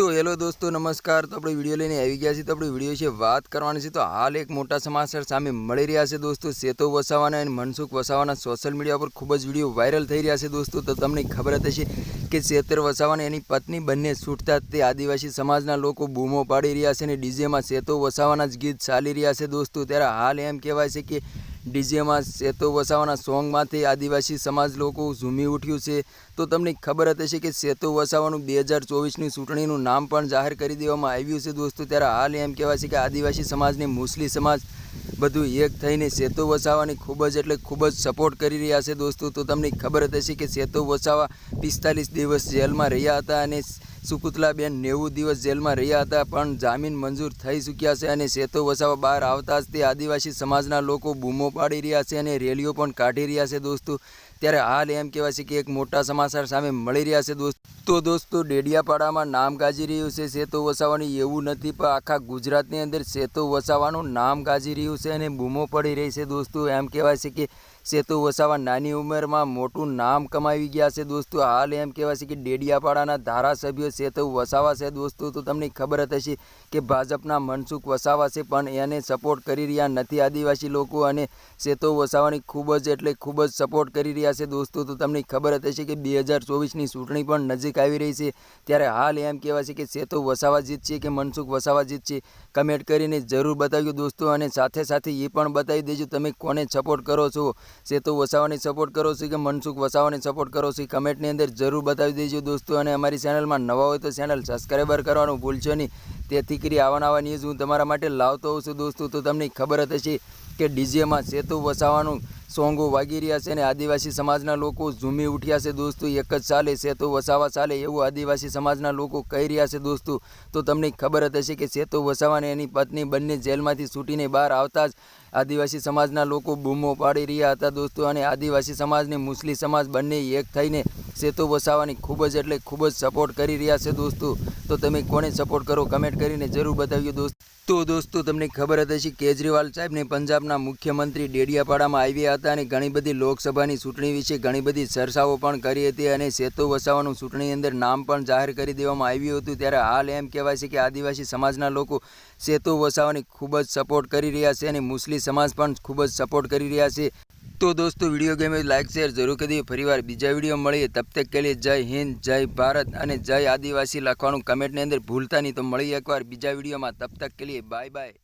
તો હેલો દોસ્તો, નમસ્કાર. તો આપણે વીડિયો લઈને આવી ગયા છીએ. તો આપણે વીડિયો છે વાત કરવાની છે. તો હાલ એક મોટા સમાચાર સામે મળી રહ્યા છે દોસ્તો. સેતો વસાવાના અને મનસુખ વસાવાના સોશિયલ મીડિયા પર ખૂબ જ વીડિયો વાયરલ થઈ રહ્યા છે દોસ્તો. તો તમને ખબર જ હશે કે સેતર વસાવાને એની પત્ની બંને છૂટતા તે આદિવાસી સમાજના લોકો બૂમો પાડી રહ્યા છે અને ડીજેમાં સેતો વસાવાના જ ગીત ચાલી રહ્યા છે દોસ્તો. ત્યારે હાલ એમ કહેવાય છે કે ડીજેમાં સેતો વસાવાના સોંગમાંથી આદિવાસી સમાજ લોકો ઝૂમી ઉઠ્યું છે. તો તમને ખબર હશે કે સેતો વસાવાનું બે હજાર ચોવીસની ચૂંટણીનું નામ પણ જાહેર કરી દેવામાં આવ્યું છે દોસ્તો. ત્યારે હાલ એમ કહેવાય છે કે આદિવાસી સમાજને મુસ્લિમ સમાજ બધું એક થઈને સેતો વસાવાની ખૂબ જ એટલે ખૂબ જ સપોર્ટ કરી રહ્યા છે દોસ્તો. તો તમને ખબર જ હશે કે સેતો વસાવા પિસ્તાલીસ દિવસ જેલમાં રહ્યા હતા અને સુકુતલાબેન નેવું દિવસ જેલમાં રહ્યા હતા, પણ જામીન મંજૂર થઈ ચૂક્યા છે અને સેતો વસાવા બહાર આવતા જ તે આદિવાસી સમાજના લોકો બૂમો પાડી રહ્યા છે અને રેલીઓ પણ કાઢી રહ્યા છે દોસ્તો. ત્યારે હાલ એમ કહેવાય છે કે એક મોટા સમાચાર સામે મળી રહ્યા છે દોસ્તો. દોસ્તો, ડેડિયાપાડામાં નામ ગાજી રહ્યું છે સેતો વસાવાની એવું નથી, પણ આખા ગુજરાતની અંદર સેતો વસાવાનું નામ ગાજી રહ્યું છે અને બૂમો પડી રહી છે દોસ્તો. એમ કહેવાય છે કે સેતુ વસાવા નાની ઉંમરમાં મોટું નામ કમાવી ગયા છે દોસ્તો. હાલ એમ કહેવાય છે કે ડેડિયાપાડાના ધારાસભ્યો સેતુ વસાવા છે દોસ્તો. તો તમને ખબર જ હશે કે ભાજપના મનસુખ વસાવા છે, પણ એને સપોર્ટ કરી રહ્યા નથી આદિવાસી લોકો અને સેતુ વસાવાની ખૂબ જ એટલે ખૂબ જ સપોર્ટ કરી રહ્યા છે દોસ્તો. તો તમને ખબર જ હશે કે બે હજાર ચોવીસની ચૂંટણી પણ નજીક આવી રહી છે. ત્યારે હાલ એમ કહેવાય છે કે સેતુ વસાવા જીતશે કે મનસુખ વસાવા જીતશે કમેન્ટ કરીને જરૂર બતાવ્યું દોસ્તો. અને સાથે સાથે એ પણ બતાવી દેજો તમે કોને સપોર્ટ કરો છો. સેતુ વસાવાની સપોર્ટ કરો છો કે મનસુખ વસાવાની સપોર્ટ કરો છો કમેન્ટની અંદર જરૂર બતાવી દેજો દોસ્તો. અને અમારી ચેનલમાં નવા હોય તો ચેનલ સબસ્ક્રાઈબર કરવાનું ભૂલશો નહીં. તેથી કરી આવા નવા ન્યૂઝ હું તમારા માટે લાવતો હોઉં છું દોસ્તો. તો તમને ખબર જ હશે કે ડીજેમાં સેતુ વસાવાનું સોંગો વાગી રહ્યા છે અને આદિવાસી સમાજના લોકો ઝૂમી ઉઠ્યા છે દોસ્તો, એક જ ચાલે સેતો વસાવા ચાલે એવું આદિવાસી સમાજના લોકો કહી રહ્યા છે દોસ્તો. તો તમને ખબર જ હશે કે સેતો વસાવાને એની પત્ની બંને જેલમાંથી છૂટીને બહાર આવતા જ આદિવાસી સમાજના લોકો બૂમો પાડી રહ્યા હતા દોસ્તો અને આદિવાસી સમાજને મુસ્લિમ સમાજ બંને એક થઈને સેતુ વસાવાની ખૂબ જ એટલે ખૂબ જ સપોર્ટ કરી રહ્યા છે દોસ્તો. તો તમે કોને સપોર્ટ કરો કમેન્ટ કરીને જરૂર બતાવ્યો દોસ્તો. દોસ્તો, તમને ખબર હતી હશે કેજરીવાલ સાહેબને પંજાબના મુખ્યમંત્રી ડેડિયાપાડામાં આવ્યા હતા અને ઘણી બધી લોકસભાની ચૂંટણી વિશે ઘણી બધી ચર્ચાઓ પણ કરી હતી અને સેતુ વસાવાનું ચૂંટણી અંદર નામ પણ જાહેર કરી દેવામાં આવ્યું હતું. ત્યારે હાલ એમ કહેવાય છે કે આદિવાસી સમાજના લોકો સેતુ વસાવાની ખૂબ જ સપોર્ટ કરી રહ્યા છે અને મુસ્લિમ સમાજ પણ ખૂબ જ સપોર્ટ કરી રહ્યા છે. તો દોસ્તો વીડિયો ગમે લાઈક શેર જરૂર કરી ફરીવાર બીજા વીડિયો મળીએ. તબ તક કે લીએ જય હિન્દ, જય ભારત અને જય આદિવાસી. લખવાનું કમેન્ટની અંદર ભૂલતા નહીં. તો મળીએ એકવાર બીજા વિડીયોમાં તબ તક કે લીએ બાય બાય